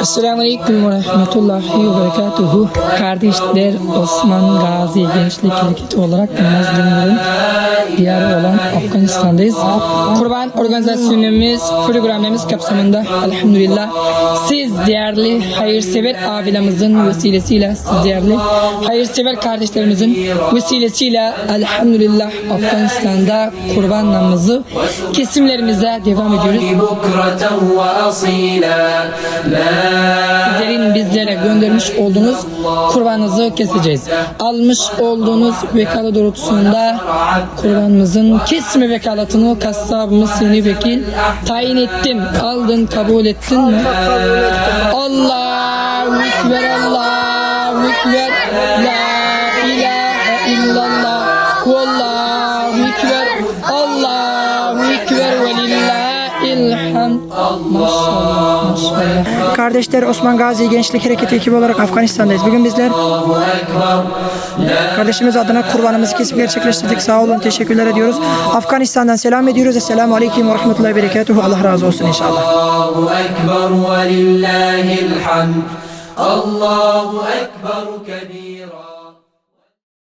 Esselamu Aleyküm ve Rahmetullahi ve Berekatuhu. Kardeşler Osman Gazi Gençlik Hareketi olarak Mazlumların diyarı olan Afganistan'dayız. Kurban organizasyonumuz, programımız kapsamında elhamdülillah siz değerli hayırsever abilerimizin vesilesiyle, siz değerli hayırsever kardeşlerimizin vesilesiyle elhamdülillah Afganistan'da kurban namazı kesimlerimize devam ediyoruz. Sizlerin bizlere göndermiş olduğunuz kurbanınızı keseceğiz. Almış olduğunuz vekalı doğrultusunda kurbanımızın kesme vekalatını kassabımız seni vekil tayin ettim. Aldın kabul ettin mi? Allahu Ekber Allahu Ekber La ilahe illallah Kardeşler Osman Gazi Gençlik Hareketi ekibi olarak Afganistan'dayız. Bugün bizler kardeşimiz adına kurbanımızı kesip gerçekleştirdik. Sağ olun teşekkürler ediyoruz. Afganistan'dan selam ediyoruz. Esselamu Aleyküm ve Rahmetullahi Berekatuhu. Allah razı olsun inşallah. Allahu Ekber ve Lillahi'l Hamd. Allahu Ekber Kebira.